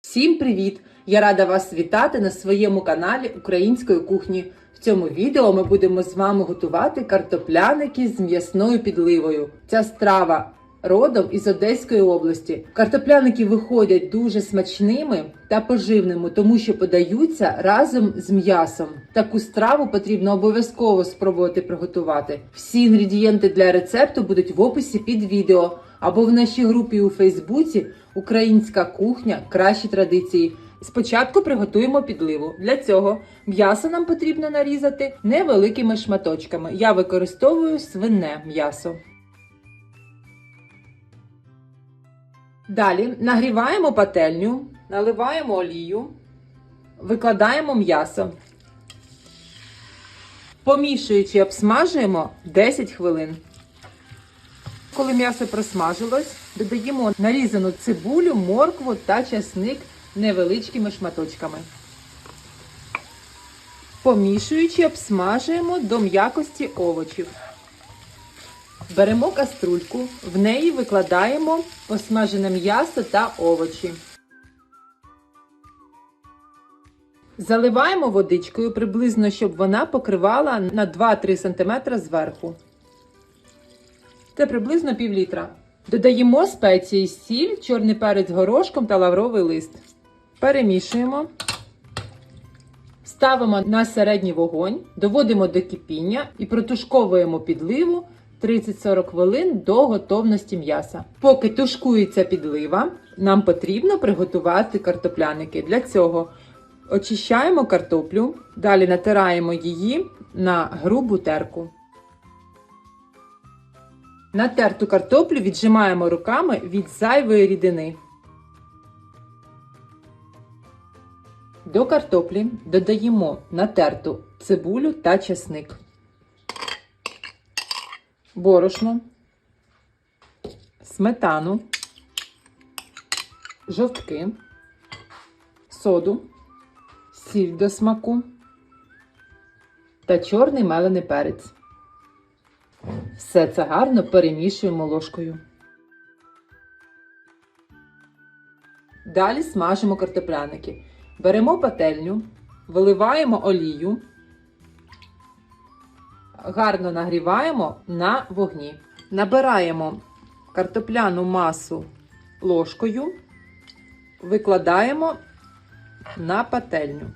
Всім привіт! Я рада вас вітати на своєму каналі Української кухні. В цьому відео ми будемо з вами готувати картопляники з м'ясною підливою. Ця страва родом із Одеської області. Картопляники виходять дуже смачними та поживними, тому що подаються разом з м'ясом. Таку страву потрібно обов'язково спробувати приготувати. Всі інгредієнти для рецепту будуть в описі під відео або в нашій групі у Фейсбуці Українська кухня кращі традиції. Спочатку приготуємо підливу. Для цього м'ясо нам потрібно нарізати невеликими шматочками. Я використовую свине м'ясо. Далі нагріваємо пательню, наливаємо олію, викладаємо м'ясо. Помішуючи, обсмажуємо 10 хвилин. Коли м'ясо просмажилось, додаємо нарізану цибулю, моркву та часник невеличкими шматочками. Помішуючи, обсмажуємо до м'якості овочів. Беремо каструльку, в неї викладаємо посмажене м'ясо та овочі. Заливаємо водичкою приблизно, щоб вона покривала на 2-3 см зверху. Це приблизно пів літра. Додаємо спеції сіль, чорний перець горошком та лавровий лист. Перемішуємо. Ставимо на середній вогонь, доводимо до кипіння і протушковуємо підливу 30-40 хвилин до готовності м'яса. Поки тушкується підлива, нам потрібно приготувати картопляники. Для цього очищаємо картоплю, далі натираємо її на грубу терку. Натерту картоплю віджимаємо руками від зайвої рідини. До картоплі додаємо натерту цибулю та чесник, борошно, сметану, жовтки, соду, сіль до смаку та чорний мелений перець. Все це гарно перемішуємо ложкою. Далі смажимо картопляники. Беремо пательню, виливаємо олію, гарно нагріваємо на вогні. Набираємо картопляну масу ложкою, викладаємо на пательню.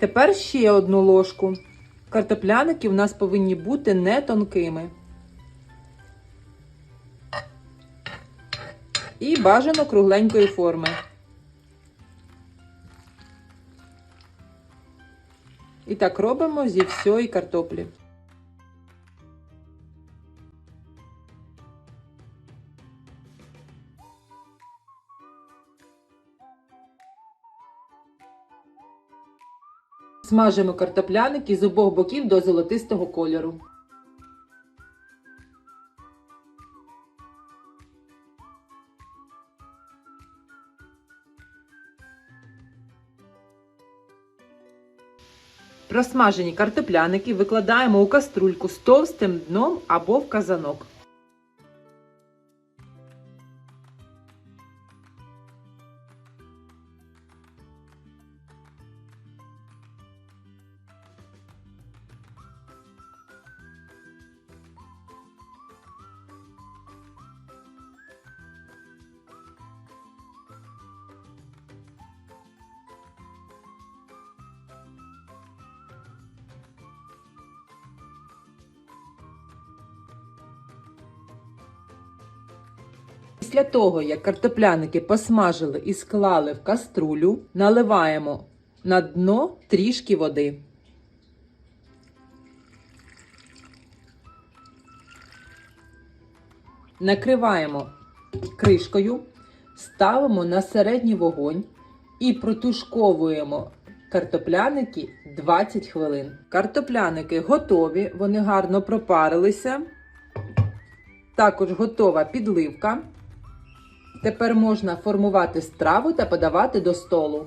Тепер ще одну ложку. Картопляники у нас повинні бути не тонкими. І бажано кругленької форми. І так робимо зі всієї картоплі. Смажимо картопляники з обох боків до золотистого кольору. Просмажені картопляники викладаємо у каструльку з товстим дном або в казанок. Після того, як картопляники посмажили і склали в каструлю, наливаємо на дно трішки води. Накриваємо кришкою, ставимо на середній вогонь і протушковуємо картопляники 20 хвилин. Картопляники готові, вони гарно пропарилися. Також готова підливка. Тепер можна формувати страву та подавати до столу.